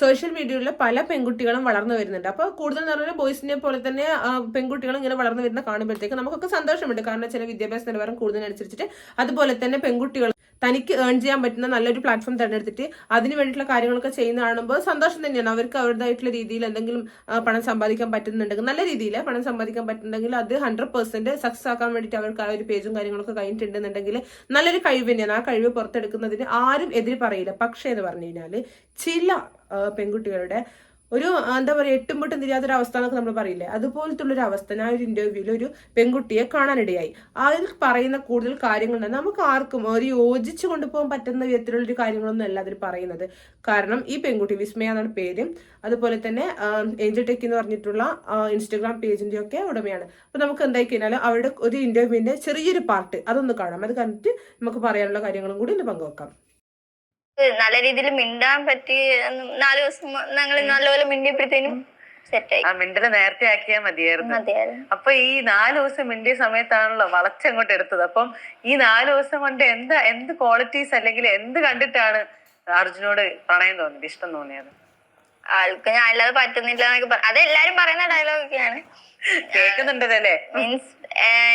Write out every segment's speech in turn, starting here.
Social മീഡിയയിലുള്ള പല പെൺകുട്ടികളും വളർന്നു വരുന്നുണ്ട്. അപ്പോൾ കൂടുതൽ എന്ന് പറഞ്ഞാൽ ബോയ്സിനെ പോലെ തന്നെ പെൺകുട്ടികളും ഇങ്ങനെ വളർന്നു വരുന്ന കാണുമ്പോഴത്തേക്ക് നമുക്കൊക്കെ സന്തോഷമുണ്ട്. കാരണം ചില വിദ്യാഭ്യാസ നിലവാരം കൂടുതലനുസരിച്ചിട്ട് അതുപോലെ തന്നെ പെൺകുട്ടികൾ തനിക്ക് ഏൺ ചെയ്യാൻ പറ്റുന്ന നല്ലൊരു പ്ലാറ്റ്ഫോം തിരഞ്ഞെടുത്തിട്ട് അതിന് വേണ്ടിയിട്ടുള്ള കാര്യങ്ങളൊക്കെ ചെയ്യുന്ന കാണുമ്പോൾ സന്തോഷം തന്നെയാണ്. അവർക്ക് അവരുടേതായിട്ടുള്ള രീതിയിൽ എന്തെങ്കിലും പണം സമ്പാദിക്കാൻ പറ്റുന്നുണ്ടെങ്കിൽ നല്ല രീതിയിൽ പണം സമ്പാദിക്കാൻ പറ്റുന്നുണ്ടെങ്കിൽ അത് ഹൺഡ്രഡ് പെർസെന്റ് സക്സസ് ആക്കാൻ വേണ്ടിയിട്ട് അവർക്ക് ആ ഒരു പേജും കാര്യങ്ങളൊക്കെ കഴിഞ്ഞിട്ടുണ്ടെന്നുണ്ടെങ്കിൽ നല്ലൊരു കഴിവ് തന്നെയാണ്. ആ കഴിവ് പുറത്തെടുക്കുന്നതിന് ആരും എതിര് പറയില്ല. പക്ഷേ എന്ന് പറഞ്ഞു കഴിഞ്ഞാൽ ചില പെൺകുട്ടികളുടെ ഒരു എന്താ പറയുക എട്ടും പൊട്ടും തിരിയാത്തൊരു അവസ്ഥ എന്നൊക്കെ നമ്മൾ പറയില്ലേ? അതുപോലത്തുള്ളൊരു അവസ്ഥ ഞാൻ ഒരു ഇന്റർവ്യൂവിൽ ഒരു പെൺകുട്ടിയെ കാണാനിടയായി. അതിൽ പറയുന്ന കൂടുതൽ കാര്യങ്ങൾ നമുക്ക് ആർക്കും ഒരു യോജിച്ച് കൊണ്ടുപോകാൻ പറ്റുന്ന വിധത്തിലുള്ള ഒരു കാര്യങ്ങളൊന്നും അല്ല അതിൽ പറയുന്നത്. കാരണം ഈ പെൺകുട്ടി വിസ്മയ എന്നാണ് പേര്. അതുപോലെ തന്നെ ഏഞ്ചൽ ടെക് എന്ന് പറഞ്ഞിട്ടുള്ള ഇൻസ്റ്റഗ്രാം പേജിന്റെ ഒക്കെ ഉടമയാണ്. അപ്പൊ നമുക്ക് എന്തായി കഴിഞ്ഞാൽ അവരുടെ ഒരു ഇന്റർവ്യൂവിന്റെ ചെറിയൊരു പാർട്ട് അതൊന്ന് കാണാം. അത് കണ്ടിട്ട് നമുക്ക് പറയാനുള്ള കാര്യങ്ങളും കൂടി ഒന്ന് പങ്കുവെക്കാം. നല്ല രീതിയിൽ മിണ്ടാൻ പറ്റി നാല് ദിവസം ഞങ്ങൾ നല്ലപോലെ മിണ്ടിയപ്പോഴത്തേനും സെറ്റായി. ആ മിണ്ടൽ നേരത്തെ ആക്കിയാൽ മതിയായിരുന്നു. അപ്പൊ ഈ നാല് ദിവസം മിണ്ടിയ സമയത്താണല്ലോ വളച്ചങ്ങോട്ട് എടുത്തത്. അപ്പം ഈ നാല് ദിവസം കൊണ്ട് എന്താ എന്ത് ക്വാളിറ്റീസ് അല്ലെങ്കിൽ എന്ത് കണ്ടിട്ടാണ് അർജുനോട് പ്രണയം തോന്നിയത് ഇഷ്ടം തോന്നിയത്? ആൾക്ക് ഞാൻ അല്ലാതെ പറ്റുന്നില്ല എന്നൊക്കെ പറ അത് എല്ലാരും പറയുന്ന ഡയലോഗൊക്കെയാണ് കേൾക്കുന്നുണ്ടല്ലേ മീൻസ്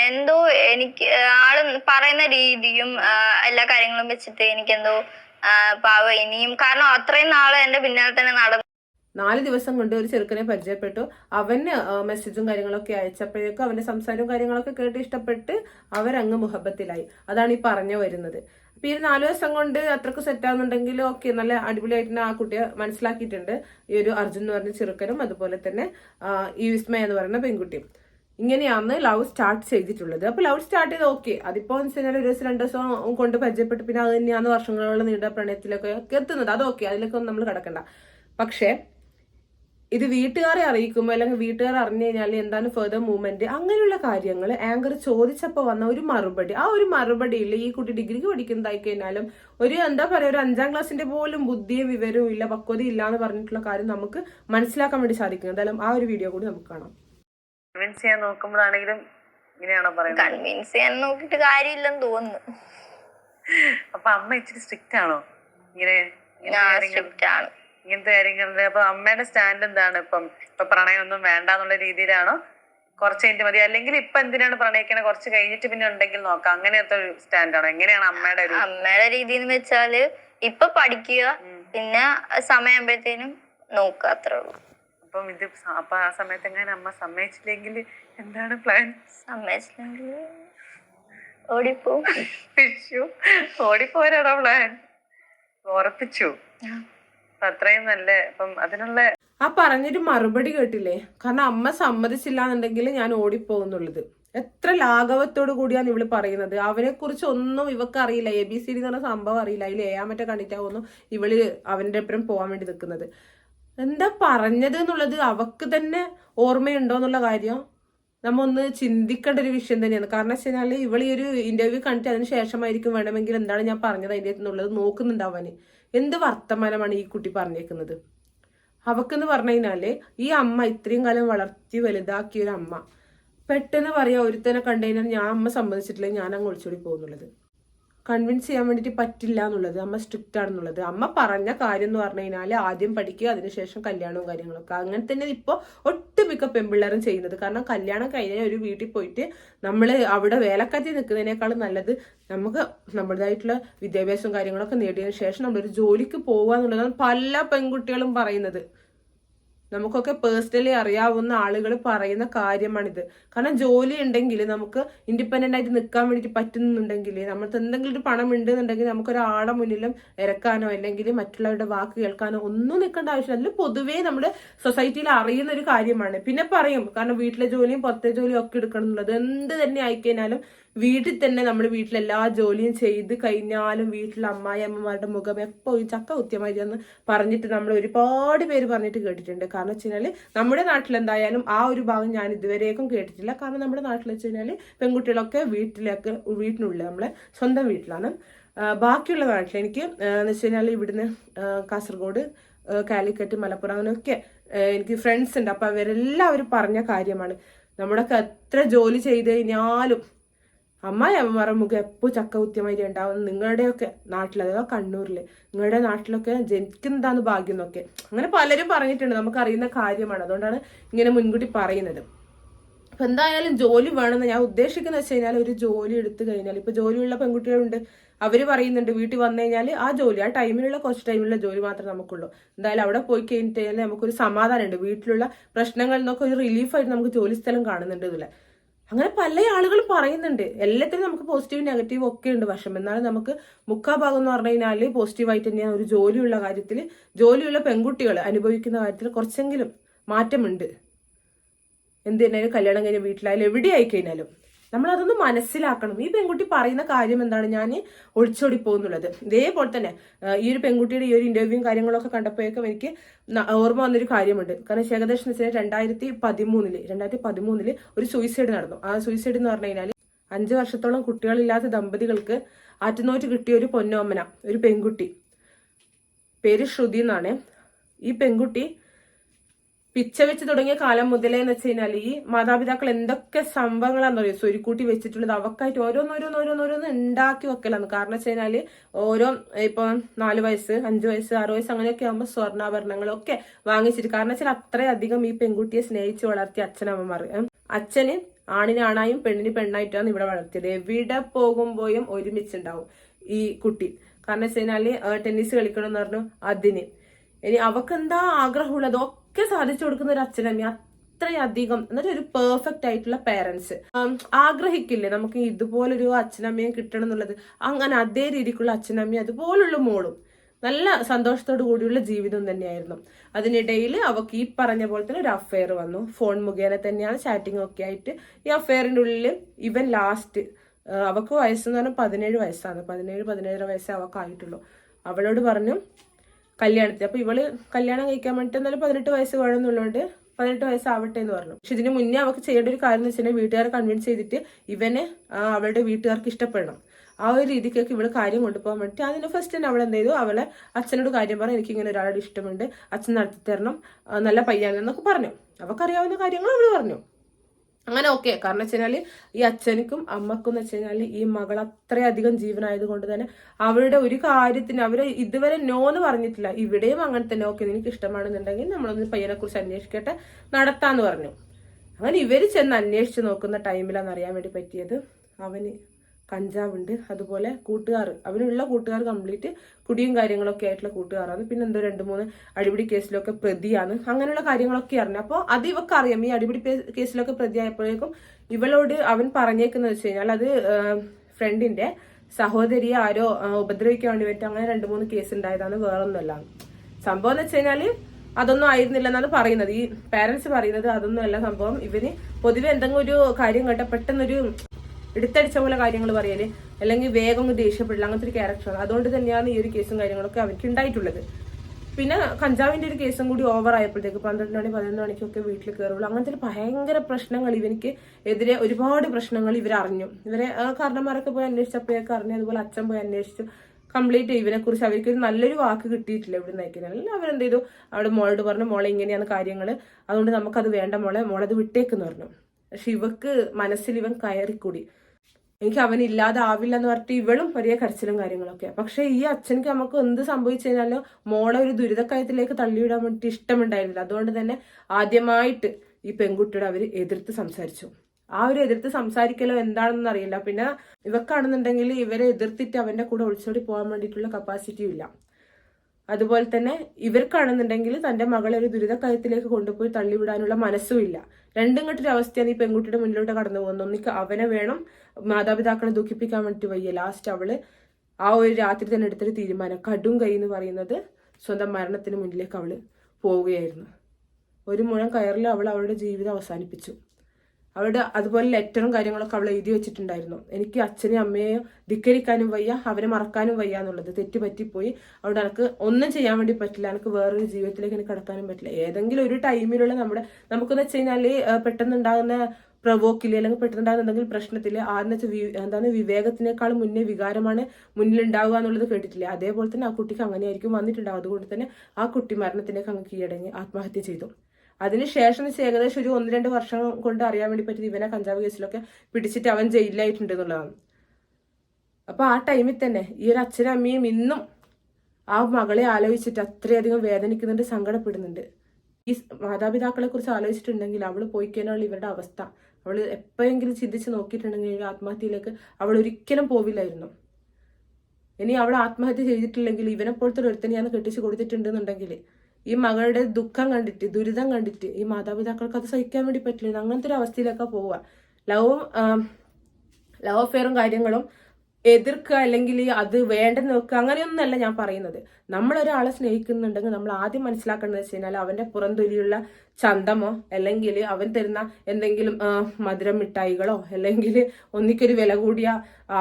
എന്തോ എനിക്ക് ആൾ പറയുന്ന രീതിയും എല്ലാ കാര്യങ്ങളും വെച്ചിട്ട് എനിക്കെന്തോ പാവ ഇനിയും കാരണം അത്രയും നാൾ എന്റെ പിന്നാലെ തന്നെ നടന്നു നാല് ദിവസം കൊണ്ട് ഒരു ചെറുക്കനെ പരിചയപ്പെട്ടു. അവന് മെസ്സേജും കാര്യങ്ങളൊക്കെ അയച്ചപ്പോഴേക്കും അവന്റെ സംസാരവും കാര്യങ്ങളൊക്കെ കേട്ട് ഇഷ്ടപ്പെട്ട് അവരങ്ങ് മുഹബത്തിലായി. അതാണ് ഈ പറഞ്ഞു വരുന്നത്. അപ്പൊ ഈ നാലു ദിവസം കൊണ്ട് അത്രയ്ക്ക് സെറ്റ് ആവുന്നുണ്ടെങ്കിൽ ഓക്കെ നല്ല അടിപൊളിയായിട്ട് ആ കുട്ടിയെ മനസ്സിലാക്കിയിട്ടുണ്ട്. ഈ ഒരു അർജുൻ എന്ന് പറഞ്ഞ ചെറുക്കനും അതുപോലെ തന്നെ ഈ വിസ്മയ എന്ന് പറയുന്ന പെൺകുട്ടിയും. ഇങ്ങനെയാണ് ലവ് സ്റ്റാർട്ട് ചെയ്തിട്ടുള്ളത്. അപ്പൊ ലവ് സ്റ്റാർട്ട് ചെയ്ത് ഓക്കെ അതിപ്പോ എന്ന് ഒരു ദിവസം രണ്ട് ദിവസം കൊണ്ട് പരിചയപ്പെട്ട് പിന്നെ അത് തന്നെയാണ് വർഷങ്ങളോളം നീണ്ട പ്രണയത്തിലൊക്കെ എത്തുന്നത്. അത് ഓക്കെ അതിലൊക്കെ ഒന്നും നമ്മൾ കിടക്കണ്ട. പക്ഷേ ഇത് വീട്ടുകാരെ അറിയിക്കുമ്പോൾ അല്ലെങ്കിൽ വീട്ടുകാർ അറിഞ്ഞു കഴിഞ്ഞാൽ എന്താണ് ഫെർദർ മൂവ്മെന്റ് അങ്ങനെയുള്ള കാര്യങ്ങൾ ആങ്കർ ചോദിച്ചപ്പോൾ വന്ന ഒരു മറുപടി. ആ ഒരു മറുപടിയിൽ ഈ കുട്ടി ഡിഗ്രിക്ക് പഠിക്കുന്നതായി കഴിഞ്ഞാലും ഒരു എന്താ പറയുക ഒരു അഞ്ചാം ക്ലാസ്സിന്റെ പോലും ബുദ്ധിയും വിവരവും ഇല്ല പക്വതയും ഇല്ല എന്ന് പറഞ്ഞിട്ടുള്ള കാര്യം നമുക്ക് മനസ്സിലാക്കാൻ വേണ്ടി സാധിക്കും. എന്തായാലും ആ ഒരു വീഡിയോ കൂടി നമുക്ക് കാണാം. കൺവിൻസ് ചെയ്യാൻ നോക്കുമ്പോഴാണെങ്കിലും ഇങ്ങനെയാണോ പറയുന്നത്? കൺവിൻസ് ചെയ്യാൻ നോക്കിട്ട് കാര്യമില്ലെന്ന് തോന്നുന്നു. അപ്പൊ അമ്മ ഇച്ചിരി സ്ട്രിക്റ്റ് ആണോ? ഇങ്ങനെ സ്ട്രിക്റ്റ് ആണ്. ഇങ്ങനത്തെ കാര്യങ്ങളിൽ അപ്പൊ അമ്മയുടെ സ്റ്റാൻഡ് എന്താണ് ഇപ്പം? ഇപ്പൊ പ്രണയമൊന്നും വേണ്ട എന്നുള്ള രീതിയിലാണോ? കുറച്ച് കഴിഞ്ഞിട്ട് മതി. അല്ലെങ്കിൽ ഇപ്പൊ എന്തിനാണ് പ്രണയിക്കണേ? കുറച്ച് കഴിഞ്ഞിട്ട് പിന്നെ ഉണ്ടെങ്കിൽ നോക്കാം. അങ്ങനത്തെ ഒരു സ്റ്റാൻഡാണോ എങ്ങനെയാണ് അമ്മയുടെ ഒരു അമ്മയുടെ രീതി എന്ന് വെച്ചാൽ ഇപ്പൊ പഠിക്കുക പിന്നെ സമയമാകുമ്പോഴത്തേനും നോക്കുക അത്രേ ഉള്ളൂ. അപ്പം ഇത് അപ്പം ആ സമയത്ത് എങ്ങനെ അമ്മ സമ്മതിച്ചില്ലെങ്കിൽ എന്താണ് പ്ലാൻ സമ്മതിച്ചില്ലെങ്കിൽ ഓടിപ്പോരാണോ പ്ലാൻ ഉറപ്പിച്ചു. അത്രയും നല്ല അപ്പം അതിനുള്ള ആ പറഞ്ഞൊരു മറുപടി കേട്ടില്ലേ? കാരണം അമ്മ സമ്മതിച്ചില്ല എന്നുണ്ടെങ്കിൽ ഞാൻ ഓടിപ്പോകുന്നുള്ളത് എത്ര ലാഘവത്തോടു കൂടിയാണ് ഇവൾ പറയുന്നത്. അവനെ കുറിച്ച് ഒന്നും ഇവക്ക് അറിയില്ല. എ ബി സി ഡി എന്ന് പറഞ്ഞ സംഭവം അറിയില്ല. അതിൽ ഏഴാമറ്റ മറ്റേ കണ്ടിട്ടാവുന്നു ഇവൾ അവന്റെ ഒപ്പം പോകാൻ വേണ്ടി നിൽക്കുന്നത്. എന്താ പറഞ്ഞത് എന്നുള്ളത് അവക്ക് തന്നെ ഓർമ്മയുണ്ടോ എന്നുള്ള കാര്യം നമ്മ ഒന്ന് ചിന്തിക്കേണ്ട ഒരു വിഷയം തന്നെയാണ്. കാരണം വെച്ച് കഴിഞ്ഞാൽ ഇവൾ ഈ ഒരു ഇന്റർവ്യൂ കണ്ടിട്ട് അതിന് ശേഷമായിരിക്കും വേണമെങ്കിൽ എന്താണ് ഞാൻ പറഞ്ഞത് അതിന്റെ എന്നുള്ളത് നോക്കുന്നുണ്ട് അവന്. എന്ത് വർത്തമാനമാണ് ഈ കുട്ടി പറഞ്ഞേക്കുന്നത്? അവക്കെന്ന് പറഞ്ഞു കഴിഞ്ഞാൽ ഈ അമ്മ ഇത്രയും കാലം വളർത്തി വലുതാക്കിയ ഒരു അമ്മ. പെട്ടെന്ന് പറയാ ഒരുത്തനെ കണ്ടു കഴിഞ്ഞാൽ ഞാൻ അമ്മ സമ്മതിച്ചിട്ടില്ല ഞാൻ അങ്ങ് ഒളിച്ചോടി പോകുന്നുള്ളത്. കൺവിൻസ് ചെയ്യാൻ വേണ്ടിയിട്ട് പറ്റില്ല എന്നുള്ളത് അമ്മ സ്ട്രിക്റ്റ് ആണെന്നുള്ളത്. അമ്മ പറഞ്ഞ കാര്യം എന്ന് പറഞ്ഞു കഴിഞ്ഞാൽ ആദ്യം പഠിക്കുക അതിനുശേഷം കല്യാണവും കാര്യങ്ങളൊക്കെ. അങ്ങനെ തന്നെ ഇപ്പോൾ ഒട്ടുമിക്ക പെൺപിള്ളേരും ചെയ്യുന്നത്. കാരണം കല്യാണം കഴിഞ്ഞാൽ ഒരു വീട്ടിൽ പോയിട്ട് നമ്മൾ അവിടെ വേലക്കാറ്റി നിൽക്കുന്നതിനേക്കാളും നല്ലത് നമുക്ക് നമ്മുടേതായിട്ടുള്ള വിദ്യാഭ്യാസവും കാര്യങ്ങളൊക്കെ നേടിയതിനു ശേഷം നമ്മളൊരു ജോലിക്ക് പോകുക എന്നുള്ളതാണ് പല പെൺകുട്ടികളും പറയുന്നത്. നമുക്കൊക്കെ പേഴ്സണലി അറിയാവുന്ന ആളുകൾ പറയുന്ന കാര്യമാണിത്. കാരണം ജോലി ഉണ്ടെങ്കിൽ നമുക്ക് ഇൻഡിപെൻഡന്റ് ആയിട്ട് നിൽക്കാൻ വേണ്ടിയിട്ട് പറ്റുന്നുണ്ടെങ്കിൽ നമ്മൾക്ക് എന്തെങ്കിലും ഒരു പണം ഉണ്ടെന്നുണ്ടെങ്കിൽ നമുക്കൊരാളെ മുന്നിലും ഇറക്കാനോ അല്ലെങ്കിൽ മറ്റുള്ളവരുടെ വാക്ക് കേൾക്കാനോ ഒന്നും നിൽക്കേണ്ട ആവശ്യമില്ല. അതിൽ പൊതുവേ നമ്മുടെ സൊസൈറ്റിയിൽ അറിയുന്ന ഒരു കാര്യമാണ്. പിന്നെ പറയും കാരണം വീട്ടിലെ ജോലിയും പുറത്തെ ജോലിയും ഒക്കെ എടുക്കണം എന്നുള്ളത്. എന്ത് തന്നെ ആയിക്കഴിഞ്ഞാലും വീട്ടിൽ തന്നെ നമ്മൾ വീട്ടിലെല്ലാ ജോലിയും ചെയ്ത് കഴിഞ്ഞാലും വീട്ടിലെ അമ്മായി അമ്മമാരുടെ മുഖം എപ്പോഴും ചക്ക കുത്തിയമാതിരിയെന്ന് പറഞ്ഞിട്ട് നമ്മൾ ഒരുപാട് പേര് പറഞ്ഞിട്ട് കേട്ടിട്ടുണ്ട്. കാരണം വെച്ച് കഴിഞ്ഞാൽ നമ്മുടെ നാട്ടിൽ എന്തായാലും ആ ഒരു ഭാഗം ഞാൻ ഇതുവരേക്കും കേട്ടിട്ടില്ല. കാരണം നമ്മുടെ നാട്ടിൽ വെച്ച് കഴിഞ്ഞാൽ പെൺകുട്ടികളൊക്കെ വീട്ടിലേക്ക് വീട്ടിനുള്ളിൽ നമ്മളെ സ്വന്തം വീട്ടിലാണ്. ബാക്കിയുള്ള നാട്ടിൽ എനിക്ക് എന്ന് വെച്ച് കഴിഞ്ഞാൽ ഇവിടുന്ന് കാസർഗോഡ് കാലിക്കറ്റ് മലപ്പുറം അങ്ങനെയൊക്കെ എനിക്ക് ഫ്രണ്ട്സ് ഉണ്ട്. അപ്പൊ അവരെല്ലാവരും പറഞ്ഞ കാര്യമാണ്. നമ്മളൊക്കെ എത്ര ജോലി ചെയ്ത് കഴിഞ്ഞാലും അമ്മായിയമ്മമാരുടെ മുഖം എപ്പോൾ ചക്ക കുത്തിയമാതിരി ഉണ്ടാവും. നിങ്ങളുടെയൊക്കെ നാട്ടിൽ അഥവാ കണ്ണൂരിൽ നിങ്ങളുടെ നാട്ടിലൊക്കെ ജനിക്കുന്നതാണ് ഭാഗ്യം എന്നൊക്കെ അങ്ങനെ പലരും പറഞ്ഞിട്ടുണ്ട്. നമുക്ക് അറിയുന്ന കാര്യമാണ്. അതുകൊണ്ടാണ് ഇങ്ങനെ മുൻകൂട്ടി പറയുന്നത്. അപ്പൊ എന്തായാലും ജോലി വേണമെന്ന് ഞാൻ ഉദ്ദേശിക്കുന്നത് വെച്ച് കഴിഞ്ഞാൽ ഒരു ജോലി എടുത്തു കഴിഞ്ഞാൽ ഇപ്പൊ ജോലിയുള്ള പെൺകുട്ടികളുണ്ട്. അവർ പറയുന്നുണ്ട് വീട്ടിൽ വന്നു കഴിഞ്ഞാൽ ആ ജോലി ആ ടൈമിലുള്ള കുറച്ച് ടൈമിലുള്ള ജോലി മാത്രമേ നമുക്കുള്ളൂ. എന്തായാലും അവിടെ പോയി കഴിഞ്ഞിട്ട് കഴിഞ്ഞാൽ നമുക്കൊരു സമാധാനമുണ്ട്. വീട്ടിലുള്ള പ്രശ്നങ്ങളിൽ നിന്നൊക്കെ ഒരു റിലീഫായിട്ട് നമുക്ക് ജോലി സ്ഥലം കാണുന്നുണ്ട് ഇതിലെ. അങ്ങനെ പല ആളുകളും പറയുന്നുണ്ട്. എല്ലാത്തിനും നമുക്ക് പോസിറ്റീവ് നെഗറ്റീവ് ഒക്കെ ഉണ്ട്. പക്ഷെ എന്നാലും നമുക്ക് മുക്കാ ഭാഗം എന്ന് പറഞ്ഞു കഴിഞ്ഞാൽ പോസിറ്റീവായിട്ട് തന്നെയാണ് ഒരു ജോലിയുള്ള കാര്യത്തിൽ ജോലിയുള്ള പെൺകുട്ടികൾ അനുഭവിക്കുന്ന കാര്യത്തിൽ കുറച്ചെങ്കിലും മാറ്റമുണ്ട്. എന്ത് തന്നെയാലും കല്യാണം കഴിഞ്ഞ വീട്ടിലായാലും എവിടെ കഴിഞ്ഞാലും നമ്മൾ അതൊന്ന് മനസ്സിലാക്കണം. ഈ പെൺകുട്ടി പറയുന്ന കാര്യം എന്താണ്? ഞാൻ ഒളിച്ചോടി പോകുന്നുള്ളത്. ഇതേപോലെ തന്നെ ഈ ഒരു പെൺകുട്ടിയുടെ ഈ ഒരു ഇന്റർവ്യൂവും കാര്യങ്ങളൊക്കെ കണ്ടപ്പോഴേക്കും എനിക്ക് ഓർമ്മ വന്നൊരു കാര്യമുണ്ട്. കാരണം ഏകദേശം എന്ന് വെച്ചാൽ രണ്ടായിരത്തി പതിമൂന്നിൽ രണ്ടായിരത്തി പതിമൂന്നിൽ ഒരു സൂയിസൈഡ് നടന്നു. ആ സൂയിസൈഡ് എന്ന് പറഞ്ഞു കഴിഞ്ഞാൽ അഞ്ച് വർഷത്തോളം കുട്ടികളില്ലാത്ത ദമ്പതികൾക്ക് ആറ്റുനോറ്റ് കിട്ടിയ ഒരു പൊന്നോമ്മന ഒരു പെൺകുട്ടി. പേര് ശ്രുതി എന്നാണ്. ഈ പെൺകുട്ടി പിച്ച വെച്ച് തുടങ്ങിയ കാലം മുതലേ എന്ന് വെച്ച് കഴിഞ്ഞാൽ ഈ മാതാപിതാക്കൾ എന്തൊക്കെ സംഭവങ്ങളാണെന്ന് പറയും സ്വരുക്കൂട്ടി വെച്ചിട്ടുള്ളത് അവക്കായിട്ട് ഓരോന്നോരോന്നോരോന്നോരോന്ന് ഉണ്ടാക്കി വെക്കലാണ്. കാരണം വെച്ച് കഴിഞ്ഞാൽ ഓരോ ഇപ്പൊ നാല് വയസ്സ് അഞ്ചു വയസ്സ് ആറ് വയസ്സ് അങ്ങനെയൊക്കെ ആകുമ്പോൾ സ്വർണാഭരണങ്ങളൊക്കെ വാങ്ങിച്ചിട്ട് കാരണം വെച്ചാൽ അത്രയധികം ഈ പെൺകുട്ടിയെ സ്നേഹിച്ച് വളർത്തിയ അച്ഛനമ്മമാർ. അച്ഛന് ആണിന് ആണായും പെണ്ണിന് പെണ്ണായിട്ടാണ് ഇവിടെ വളർത്തിയത്. എവിടെ പോകുമ്പോഴും ഒരുമിച്ചുണ്ടാവും ഈ കുട്ടി. കാരണം വെച്ച് കഴിഞ്ഞാൽ ടെന്നീസ് കളിക്കണം എന്ന് പറഞ്ഞു അതിന്. ഇനി അവക്കെന്താ ആഗ്രഹമുള്ളത്? ഒക്കെ സാധിച്ചു കൊടുക്കുന്ന ഒരു അച്ഛനമ്മ അത്രയധികം എന്നിട്ട് ഒരു പെർഫെക്റ്റ് ആയിട്ടുള്ള പേരൻസ് ആഗ്രഹിക്കില്ലേ നമുക്ക് ഇതുപോലൊരു അച്ഛനമ്മയും കിട്ടണം എന്നുള്ളത്? അങ്ങനെ അതേ രീതിക്കുള്ള അച്ഛനമ്മയും അതുപോലുള്ള മോളും നല്ല സന്തോഷത്തോടു കൂടിയുള്ള ജീവിതം തന്നെയായിരുന്നു. അതിനിടയിൽ അവക്ക് ഈ പറഞ്ഞ പോലെ തന്നെ ഒരു അഫെയർ വന്നു. ഫോൺ മുഖേന തന്നെയാണ് ചാറ്റിംഗ് ഒക്കെ ആയിട്ട് ഈ അഫെയറിന്റെ ഉള്ളിൽ ഇവൻ ലാസ്റ്റ് അവക്ക് വയസ്സെന്ന് പറഞ്ഞാൽ പതിനേഴ് വയസ്സാണ്. പതിനേഴ് പതിനേഴര വയസ്സേ അവക്കായിട്ടുള്ളൂ. അവളോട് പറഞ്ഞു കല്യാണത്തിന്. അപ്പൊ ഇവൾ കല്യാണം കഴിക്കാൻ വേണ്ടിട്ട് എന്നാലും പതിനെട്ട് വയസ്സ് വേണമെന്നുള്ളതുകൊണ്ട് പതിനെട്ട് വയസ്സാവട്ടെ എന്ന് പറഞ്ഞു. പക്ഷെ ഇതിന് മുന്നേ അവൾക്ക് ചെയ്യേണ്ട ഒരു കാര്യം എന്ന് വെച്ചിട്ടുണ്ടെങ്കിൽ വീട്ടുകാരെ കൺവിൻസ് ചെയ്തിട്ട് ഇവനെ അവളുടെ വീട്ടുകാർക്ക് ഇഷ്ടപ്പെടണം. ആ ഒരു രീതിക്കൊക്കെ ഇവൾ കാര്യം കൊണ്ടുപോകാൻ വേണ്ടി അതിന് ഫസ്റ്റ് തന്നെ അവൾ എന്ത് ചെയ്തു? അവളെ അച്ഛനോട് കാര്യം പറഞ്ഞു. എനിക്ക് ഇങ്ങനെ ഒരാളുടെ ഇഷ്ടമുണ്ട്. അച്ഛൻ നടത്തി തരണം. നല്ല പയ്യാനെന്നൊക്കെ പറഞ്ഞു. അവക്കറിയാവുന്ന കാര്യങ്ങൾ അവൾ പറഞ്ഞു. അങ്ങനെ ഓക്കെ കാരണം വെച്ച് കഴിഞ്ഞാൽ ഈ അച്ഛനക്കും അമ്മക്കും എന്ന് വെച്ച് കഴിഞ്ഞാൽ ഈ മകൾ അത്രയധികം ജീവനായത് കൊണ്ട് തന്നെ അവരുടെ ഒരു കാര്യത്തിന് അവർ ഇതുവരെ നോ എന്ന് പറഞ്ഞിട്ടില്ല. ഇവിടെയും അങ്ങനെ തന്നെ ഓക്കെ നിനക്ക് ഇഷ്ടമാണെന്നുണ്ടെങ്കിൽ നമ്മളൊന്ന് പയ്യനെ കുറിച്ച് അന്വേഷിക്കട്ടെ. നടത്താന്ന് പറഞ്ഞു. അങ്ങനെ ഇവർ ചെന്ന് അന്വേഷിച്ച് നോക്കുന്ന ടൈമിലാണ് അറിയാൻ വേണ്ടി പറ്റിയത് അവന്. കഞ്ചാവുണ്ട് അതുപോലെ കൂട്ടുകാർ. അവനുള്ള കൂട്ടുകാർ കംപ്ലീറ്റ് കുടിയും കാര്യങ്ങളൊക്കെ ആയിട്ടുള്ള കൂട്ടുകാരാണ്. പിന്നെ എന്തോ രണ്ട് മൂന്ന് അടിപിടി കേസിലൊക്കെ പ്രതിയാണ്. അങ്ങനെയുള്ള കാര്യങ്ങളൊക്കെ അറിഞ്ഞു. അപ്പോൾ അത് ഇവക്ക് അറിയാം ഈ അടിപിടി കേസിലൊക്കെ പ്രതിയായപ്പോഴേക്കും ഇവളോട് അവൻ പറഞ്ഞേക്കുന്നത് വെച്ച് കഴിഞ്ഞാൽ അത് ഫ്രണ്ടിന്റെ സഹോദരിയെ ആരോ ഉപദ്രവിക്കാൻ വേണ്ടി പറ്റും അങ്ങനെ രണ്ട് മൂന്ന് കേസ് ഉണ്ടായതാണ് വേറൊന്നുമല്ല. സംഭവം എന്ന് വെച്ച് കഴിഞ്ഞാൽ അതൊന്നും ആയിരുന്നില്ല എന്നാണ് പറയുന്നത്. ഈ പാരന്റ്സ് പറയുന്നത് അതൊന്നും അല്ല സംഭവം. ഇവന് പൊതുവെ എന്തെങ്കിലും ഒരു കാര്യം കേട്ട പെട്ടെന്നൊരു എടുത്തടിച്ച പോലെ കാര്യങ്ങൾ പറയൽ അല്ലെങ്കിൽ വേഗം ദേഷ്യപ്പെടില്ല അങ്ങനത്തെ ഒരു ക്യാരക്ടറാണ് അതുകൊണ്ട് തന്നെയാണ് ഈ ഒരു കേസും കാര്യങ്ങളൊക്കെ അവർക്ക് ഉണ്ടായിട്ടുള്ളത് പിന്നെ കഞ്ചാവിന്റെ ഒരു കേസും കൂടി ഓവർ ആയപ്പോഴത്തേക്ക് പന്ത്രണ്ട് മണി പതിനൊന്ന് മണിക്കൊക്കെ വീട്ടിൽ കയറുള്ളൂ അങ്ങനത്തെ ഒരു ഭയങ്കര പ്രശ്നങ്ങൾ ഇവനിക്ക് എതിരെ ഒരുപാട് പ്രശ്നങ്ങൾ ഇവർ അറിഞ്ഞു. ഇവരെ കാരണന്മാരൊക്കെ പോയി അന്വേഷിച്ചപ്പോഴൊക്കെ അറിഞ്ഞു. അതുപോലെ അച്ഛൻ പോയി അന്വേഷിച്ചു. കംപ്ലീറ്റ് ഇവനെ കുറിച്ച് അവർക്ക് ഒരു നല്ലൊരു വാക്ക് കിട്ടിയിട്ടില്ല ഇവിടെ നയിക്കുന്നത് അല്ല അവരെന്ത് ചെയ്തു? അവിടെ മോളോട് പറഞ്ഞു മോളെ ഇങ്ങനെയാണ് കാര്യങ്ങൾ അതുകൊണ്ട് നമുക്കത് വേണ്ട മോളെ. മോളത് വിട്ടേക്കെന്ന് പറഞ്ഞു. പക്ഷെ ഇവക്ക് മനസ്സിൽ ഇവൻ കയറിക്കൂടി. എനിക്ക് അവൻ എന്ന് പറഞ്ഞിട്ട് ഇവളും ഒരേ കരച്ചിലും കാര്യങ്ങളൊക്കെ. പക്ഷെ ഈ അച്ഛനക്ക് നമുക്ക് എന്ത് സംഭവിച്ചു കഴിഞ്ഞാലും മോളെ ഒരു ദുരിതക്കയത്തിലേക്ക് തള്ളിവിടാൻ വേണ്ടിയിട്ട് ഇഷ്ടമുണ്ടായിരുന്നില്ല. അതുകൊണ്ട് തന്നെ ആദ്യമായിട്ട് ഈ പെൺകുട്ടിയോട് അവർ എതിർത്ത് സംസാരിച്ചു. ആ ഒരു എതിർത്ത് സംസാരിക്കലോ എന്താണെന്ന് അറിയില്ല. പിന്നെ ഇവക്കാണെന്നുണ്ടെങ്കിൽ ഇവരെ എതിർത്തിട്ട് അവന്റെ കൂടെ ഒളിച്ചോടി പോകാൻ വേണ്ടിയിട്ടുള്ള കപ്പാസിറ്റിയും ഇല്ല. അതുപോലെ തന്നെ ഇവർക്കാണെന്നുണ്ടെങ്കിൽ തന്റെ മകളെ ഒരു ദുരിതക്കയത്തിലേക്ക് കൊണ്ടുപോയി തള്ളിവിടാനുള്ള മനസ്സുമില്ല. രണ്ടും കെട്ടൊരു അവസ്ഥയാണ് ഈ പെൺകുട്ടിയുടെ മുന്നിലോട്ട് കടന്നു പോകുന്നത് ഒന്നിക്ക് അവനെ വേണം മാതാപിതാക്കളെ ദുഃഖിപ്പിക്കാൻ വേണ്ടി വയ്യ. ലാസ്റ്റ് അവൾ ആ ഒരു രാത്രി തന്നെ എടുത്തൊരു തീരുമാനം. കടും കൈ എന്ന് പറയുന്നത് സ്വന്തം മരണത്തിന് മുന്നിലേക്ക് അവൾ പോവുകയായിരുന്നു. ഒരു മുഴം കയറിൽ അവൾ അവളുടെ ജീവിതം അവസാനിപ്പിച്ചു. അവളുടെ അതുപോലെ ലെറ്ററും കാര്യങ്ങളൊക്കെ അവൾ എഴുതി വെച്ചിട്ടുണ്ടായിരുന്നു. എനിക്ക് അച്ഛനെയും അമ്മയെയും ധിക്കരിക്കാനും വയ്യ അവരെ മറക്കാനും വയ്യ എന്നുള്ളത് തെറ്റുപറ്റിപ്പോയി. അവിടെ എനിക്ക് ഒന്നും ചെയ്യാൻ വേണ്ടി പറ്റില്ല. എനിക്ക് വേറൊരു ജീവിതത്തിലേക്ക് എനിക്ക് കടക്കാനും പറ്റില്ല. ഏതെങ്കിലും ഒരു ടൈമിലുള്ള നമ്മുടെ നമുക്കെന്ന് വെച്ച് കഴിഞ്ഞാൽ പെട്ടെന്നുണ്ടാകുന്ന പ്രവോക്കിൽ അല്ലെങ്കിൽ പെട്ടെന്നുണ്ടാകുന്ന എന്തെങ്കിലും പ്രശ്നത്തിൽ ആദ്യം വെച്ചാൽ എന്താണ് വിവേകത്തിനേക്കാൾ മുന്നേ വികാരമാണ് മുന്നിലുണ്ടാവുക എന്നുള്ളത് കേട്ടിട്ടില്ലേ? അതേപോലെ തന്നെ ആ കുട്ടിക്ക് അങ്ങനെയായിരിക്കും വന്നിട്ടുണ്ടാവും അതുകൊണ്ട് തന്നെ ആ കുട്ടി മരണത്തിലേക്ക് അങ്ങ് കീഴടങ്ങി ആത്മഹത്യ ചെയ്തു. അതിനുശേഷം ഏകദേശം ഒരു ഒന്ന് രണ്ട് വർഷം കൊണ്ട് അറിയാൻ വേണ്ടി പറ്റിയത് ഇവനെ കഞ്ചാവ് കേസിലൊക്കെ പിടിച്ചിട്ട് അവൻ ജയിലിലായിട്ടുണ്ട് എന്നുള്ളതാണ്. അപ്പൊ ആ ടൈമിൽ തന്നെ ഈ ഒരു അച്ഛനും അമ്മയും ഇന്നും ആ മകളെ ആലോചിച്ചിട്ട് അത്രയധികം വേദനിക്കുന്നുണ്ട് സങ്കടപ്പെടുന്നുണ്ട്. ഈ മാതാപിതാക്കളെ കുറിച്ച് ആലോചിച്ചിട്ടുണ്ടെങ്കിൽ അവൾ പോയി കഴിഞ്ഞാൽ ഇവരുടെ അവസ്ഥ. അവൾ എപ്പോഴെങ്കിലും ചിന്തിച്ച് നോക്കിയിട്ടുണ്ടെങ്കിൽ ആത്മഹത്യയിലേക്ക് അവൾ ഒരിക്കലും പോവില്ലായിരുന്നു. ഇനി അവൾ ആത്മഹത്യ ചെയ്തിട്ടില്ലെങ്കിൽ ഇവനെ പോലത്തെ ഒരുത്തനെ ഞാൻ കെട്ടിച്ച് കൊടുത്തിട്ടുണ്ടെന്നുണ്ടെങ്കിൽ ഈ മകളുടെ ദുഃഖം കണ്ടിട്ട് ദുരിതം കണ്ടിട്ട് ഈ മാതാപിതാക്കൾക്ക് അത് സഹിക്കാൻ വേണ്ടി പറ്റില്ല. അങ്ങനത്തെ ഒരു അവസ്ഥയിലൊക്കെ പോവുക. ലവും ലവ് അഫെയറും കാര്യങ്ങളും എതിർക്കുക അല്ലെങ്കിൽ അത് വേണ്ടെന്ന് വെക്കുക അങ്ങനെയൊന്നുമല്ല ഞാൻ പറയുന്നത്. നമ്മൾ ഒരാളെ സ്നേഹിക്കുന്നുണ്ടെങ്കിൽ നമ്മൾ ആദ്യം മനസ്സിലാക്കേണ്ടത് വെച്ച് കഴിഞ്ഞാൽ അവന്റെ പുറംതൊലിയുള്ള ചന്തമോ അല്ലെങ്കിൽ അവൻ തരുന്ന എന്തെങ്കിലും മധുരം മിഠായികളോ അല്ലെങ്കിൽ ഒന്നിക്കൊരു വില കൂടിയ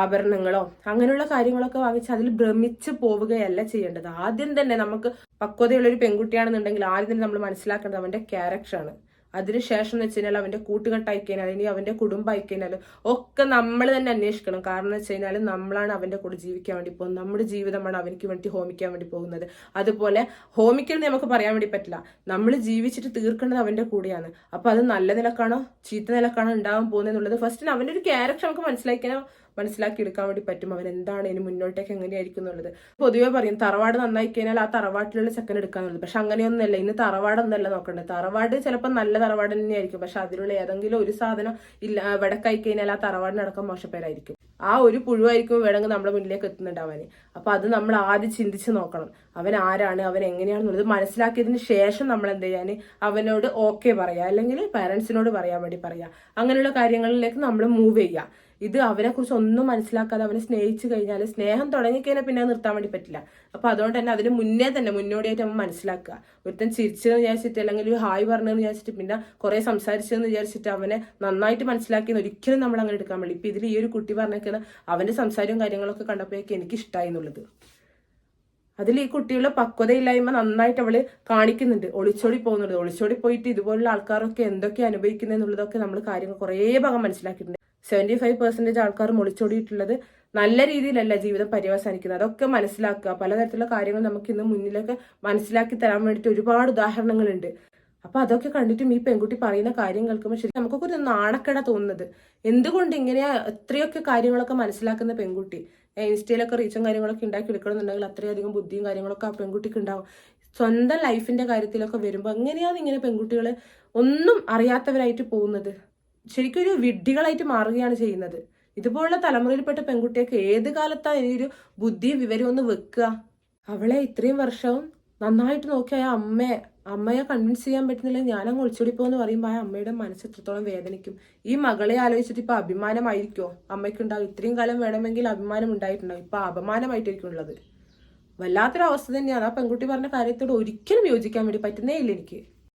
ആഭരണങ്ങളോ അങ്ങനെയുള്ള കാര്യങ്ങളൊക്കെ വാങ്ങിച്ച് അതിൽ ഭ്രമിച്ച് പോവുകയല്ല ചെയ്യേണ്ടത്. ആദ്യം തന്നെ നമുക്ക് പക്വതയുള്ള ഒരു പെൺകുട്ടിയാണെന്നുണ്ടെങ്കിൽ ആദ്യം തന്നെ നമ്മൾ മനസ്സിലാക്കേണ്ടത് അവന്റെ ക്യാരക്ടറാണ് അതിനുശേഷം എന്ന് വെച്ച് കഴിഞ്ഞാൽ അവന്റെ കൂട്ടുകെട്ടായി കഴിഞ്ഞാൽ ഇനി അവന്റെ കുടുംബമായി കഴിഞ്ഞാൽ ഒക്കെ നമ്മൾ തന്നെ അന്വേഷിക്കണം. കാരണം എന്ന് വെച്ച് കഴിഞ്ഞാൽ നമ്മളാണ് അവന്റെ കൂടെ ജീവിക്കാൻ വേണ്ടി പോകുന്നത്. നമ്മുടെ ജീവിതമാണ് അവനിക്ക് വേണ്ടി ഹോമിക്കാൻ വേണ്ടി പോകുന്നത്. അതുപോലെ ഹോമിക്കൽ നമുക്ക് പറയാൻ വേണ്ടി പറ്റില്ല. നമ്മൾ ജീവിച്ചിട്ട് തീർക്കേണ്ടത് അവന്റെ കൂടെയാണ്. അപ്പൊ അത് നല്ല നിലക്കാണോ ചീത്ത നിലക്കാണോ ഉണ്ടാകാൻ പോകുന്നത് എന്നുള്ളത് ഫസ്റ്റ് അവന്റെ ഒരു ക്യാരക്ടർ നമുക്ക് മനസ്സിലാക്കിയാൽ മനസ്സിലാക്കി എടുക്കാൻ വേണ്ടി പറ്റും. അവൻ എന്താണ് ഇനി മുന്നോട്ടേക്ക് എങ്ങനെയായിരിക്കും എന്നുള്ളത്. പൊതുവെ പറയും തറവാട് നന്നായി കഴിഞ്ഞാൽ ആ തറവാട്ടിലുള്ള ചെക്കൻ എടുക്കാന്നുള്ളത് പക്ഷെ അങ്ങനെയൊന്നുമല്ല. ഇന്ന് തറവാടൊന്നല്ല നോക്കേണ്ടത് തറവാട് ചിലപ്പോൾ നല്ല തറവാട് തന്നെയായിരിക്കും. പക്ഷെ അതിലുള്ള ഏതെങ്കിലും ഒരു സാധനം ഇല്ല വെടക്കായി കഴിഞ്ഞാൽ ആ തറവാടിനടക്കം മോശപ്പേരായിരിക്കും ആ ഒരു പുഴുവായിരിക്കും വേണമെങ്കിൽ നമ്മുടെ മുന്നിലേക്ക് എത്തുന്നുണ്ടാവാന്. അപ്പൊ അത് നമ്മൾ ആദ്യം ചിന്തിച്ച് നോക്കണം. അവൻ ആരാണ്? അവൻ എങ്ങനെയാണെന്നുള്ളത് മനസ്സിലാക്കിയതിന് ശേഷം നമ്മൾ എന്ത് ചെയ്യാൻ അവനോട് ഓക്കെ പറയാ. അല്ലെങ്കിൽ പാരന്റ്സിനോട് പറയാൻ വേണ്ടി പറയാ. അങ്ങനെയുള്ള കാര്യങ്ങളിലേക്ക് നമ്മൾ മൂവ് ചെയ്യുക. ഇത് അവനെ കുറിച്ച് ഒന്നും മനസ്സിലാക്കാതെ അവനെ സ്നേഹിച്ചു കഴിഞ്ഞാൽ സ്നേഹം തുടങ്ങിക്കഴിഞ്ഞാൽ പിന്നെ നിർത്താൻ വേണ്ടി പറ്റില്ല. അപ്പൊ അതുകൊണ്ട് തന്നെ അതിന് മുന്നേ തന്നെ മുന്നോടിയായിട്ട് നമ്മൾ മനസ്സിലാക്കുക. ഒരുത്തൻ ചിരിച്ചെന്ന് വിചാരിച്ചിട്ട് അല്ലെങ്കിൽ ഒരു ഹായ് പറഞ്ഞെന്ന് വിചാരിച്ചിട്ട് പിന്നെ കുറെ സംസാരിച്ചതെന്ന് വിചാരിച്ചിട്ട് അവനെ നന്നായിട്ട് മനസ്സിലാക്കിയെന്ന് ഒരിക്കലും നമ്മൾ അങ്ങനെ എടുക്കാൻ വേണ്ടി ഇപ്പൊ ഇതിൽ ഈ ഒരു കുട്ടി പറഞ്ഞേക്കുന്ന അവന്റെ സംസാരവും കാര്യങ്ങളൊക്കെ കണ്ടപ്പോഴേക്ക് എനിക്ക് ഇഷ്ടമായി എന്നുള്ളത്. അതിൽ ഈ കുട്ടികളുടെ പക്വതയില്ലായ്മ നന്നായിട്ട് അവൾ കാണിക്കുന്നുണ്ട്. ഒളിച്ചോടി പോകുന്നുണ്ട്. ഒളിച്ചോടി പോയിട്ട് ഇതുപോലുള്ള ആൾക്കാരൊക്കെ എന്തൊക്കെ അനുഭവിക്കുന്നത് എന്നുള്ളതൊക്കെ നമ്മൾ കാര്യങ്ങൾ കുറേ ഭാഗം മനസ്സിലാക്കിയിട്ടുണ്ട്. സെവന്റി ഫൈവ് പെർസെന്റേജ് ആൾക്കാർ മുളിച്ചോടിയിട്ടുള്ളത് നല്ല രീതിയിലല്ല ജീവിതം പര്യവസാനിക്കുന്നത്. അതൊക്കെ മനസ്സിലാക്കുക. പലതരത്തിലുള്ള കാര്യങ്ങൾ നമുക്ക് ഇന്ന് മുന്നിലൊക്കെ മനസ്സിലാക്കി തരാൻ വേണ്ടിയിട്ട് ഒരുപാട് ഉദാഹരണങ്ങളുണ്ട്. അപ്പൊ അതൊക്കെ കണ്ടിട്ടും ഈ പെൺകുട്ടി പറയുന്ന കാര്യം കേൾക്കുമ്പോൾ ശരി നമുക്കൊക്കെ ഒരു നാണക്കട തോന്നുന്നത്. എന്തുകൊണ്ട് ഇങ്ങനെയാ എത്രയൊക്കെ കാര്യങ്ങളൊക്കെ മനസ്സിലാക്കുന്ന പെൺകുട്ടി? ഇൻസ്റ്റയിലൊക്കെ റീച്ചും കാര്യങ്ങളൊക്കെ ഉണ്ടാക്കി എടുക്കണമെന്നുണ്ടെങ്കിൽ അത്രയധികം ബുദ്ധിയും കാര്യങ്ങളൊക്കെ ആ പെൺകുട്ടിക്ക് ഉണ്ടാവും. സ്വന്തം ലൈഫിന്റെ കാര്യത്തിലൊക്കെ വരുമ്പോൾ എങ്ങനെയാണ് ഇങ്ങനെ പെൺകുട്ടികൾ ഒന്നും അറിയാത്തവരായിട്ട് പോകുന്നത്? ശരിക്കും ഒരു വിഡ്ഢികളായിട്ട് മാറുകയാണ് ചെയ്യുന്നത്. ഇതുപോലുള്ള തലമുറയിൽപ്പെട്ട പെൺകുട്ടിയൊക്കെ ഏത് കാലത്താണ് ഇനിയൊരു ബുദ്ധി വിവരവും ഒന്ന് വെക്കുക? അവളെ ഇത്രയും വർഷവും നന്നായിട്ട് നോക്കിയ അമ്മയെ അമ്മയെ കൺവിൻസ് ചെയ്യാൻ പറ്റുന്നില്ല ഞാനങ്ങ് ഒളിച്ചോടി പോകുന്ന പറയുമ്പോൾ ആ അമ്മയുടെ മനസ്സ് എത്രത്തോളം വേദനിക്കും. ഈ മകളെ ആലോചിച്ചിട്ട് ഇപ്പൊ അഭിമാനമായിരിക്കോ? അമ്മയ്ക്കുണ്ടാവും ഇത്രയും കാലം വേണമെങ്കിൽ അഭിമാനം ഉണ്ടായിട്ടുണ്ടാവും ഇപ്പൊ അപമാനമായിട്ടായിരിക്കും ഉള്ളത്. വല്ലാത്തൊരു അവസ്ഥ തന്നെയാണ്. ആ പെൺകുട്ടി പറഞ്ഞ കാര്യത്തോട് ഒരിക്കലും യോജിക്കാൻ വേണ്ടി പറ്റുന്നേ ഇല്ല എനിക്ക്.